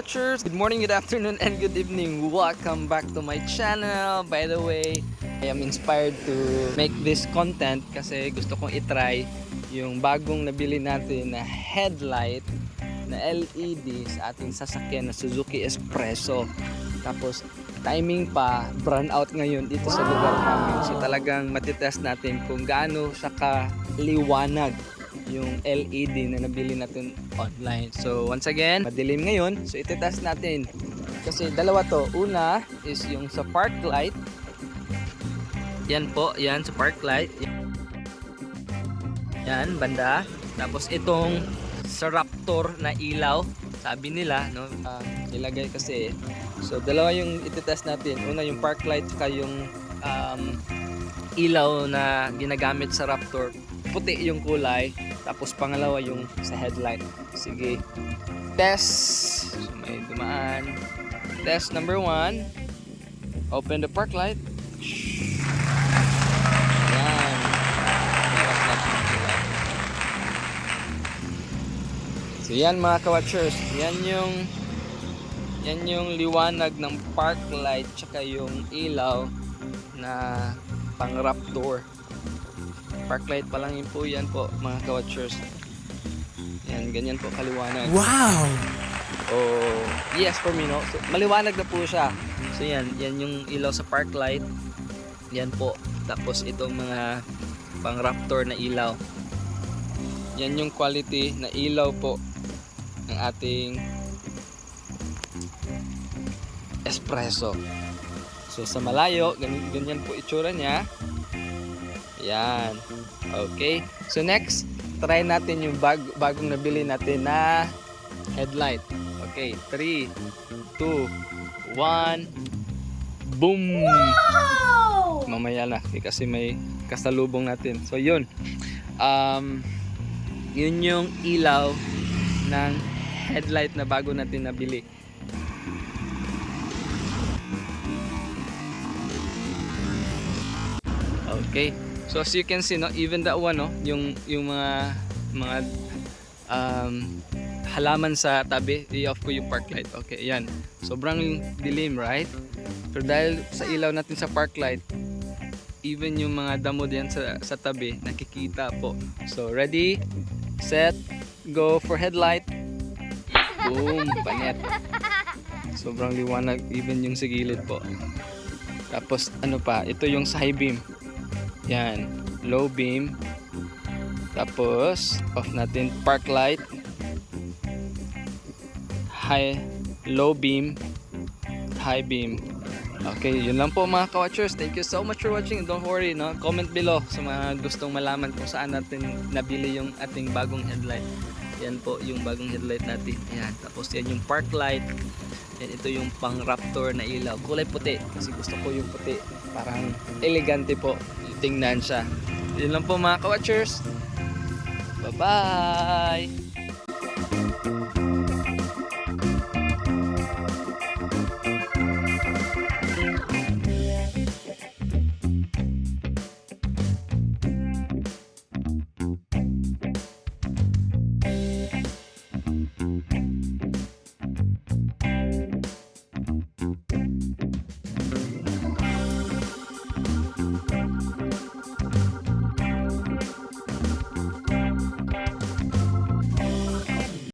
Watchers! Good morning, good afternoon, and good evening. Welcome back to my channel. By the way, I am inspired to make this content kasi gusto kong itry yung bagong nabili natin na headlight na LED sa ating sasakyan na Suzuki Espresso. Tapos timing pa, brand out ngayon dito sa lugar namin. So talagang matitest natin kung gaano siya kaliwanag yung LED na nabili natin online. So once again, madilim ngayon. So itetest natin. Kasi dalawa to. Una is yung sa park light. Yan po, yan sa park light. Yan, banda. Tapos itong sa Raptor na ilaw. Sabi nila, no, ah, ilagay kasi. So dalawa yung itetest natin. Una yung park light saka yung um, ilaw na ginagamit sa Raptor. Puti yung kulay. Tapos pangalawa yung sa headlight. Sige. Test. So may dumaan. Test number one. Open the park light. Yan. So yan mga ka-watchers. Yan yung yan yung liwanag ng park light tsaka yung ilaw na pang raptor. Park light pa lang yun po yan po mga ka-watchers. Yan, ganyan po kaliwanag. Wow! Oh, yes for me no. So, maliwanag na po siya. So yan, yan yung ilaw sa park light. Yan po. Tapos itong mga pang Raptor na ilaw. Yan yung quality na ilaw po ng ating espresso. So sa malayo, ganyan, ganyan po itsura niya. Yan. Okay. So next, try natin yung bag, bagong nabili natin na headlight. Okay, 3, 2, 1, boom! Mamaya na, kasi may kasalubong natin. So, yun. Um, yun yung ilaw ng headlight na bago natin nabili. Okay. So as you can see no, even that one no, yung yung mga mga um, halaman sa tabi, i-off ko yung park light. Okay, yan. Sobrang dilim, right? Pero dahil sa ilaw natin sa park light, even yung mga damo diyan sa, sa tabi, nakikita po. So, ready, set, go for headlight. Boom, panet. Sobrang liwanag, even yung sa gilid po. Tapos, ano pa, ito yung high beam. Yan, low beam. Tapos, off natin. Park light. High low beam. High beam. Okay yun lang po mga ka-watchers. Thank you so much for watching. Don't worry no? Comment below sa mga gustong malaman kung saan natin nabili yung ating bagong headlight. Yan po yung bagong headlight natin. Ayan tapos yan yung park light. Yan ito yung pang raptor na ilaw. Kulay puti. Kasi gusto ko yung puti. Parang elegante po tingnan siya. Yun lang po mga kawatchers. Bye-bye!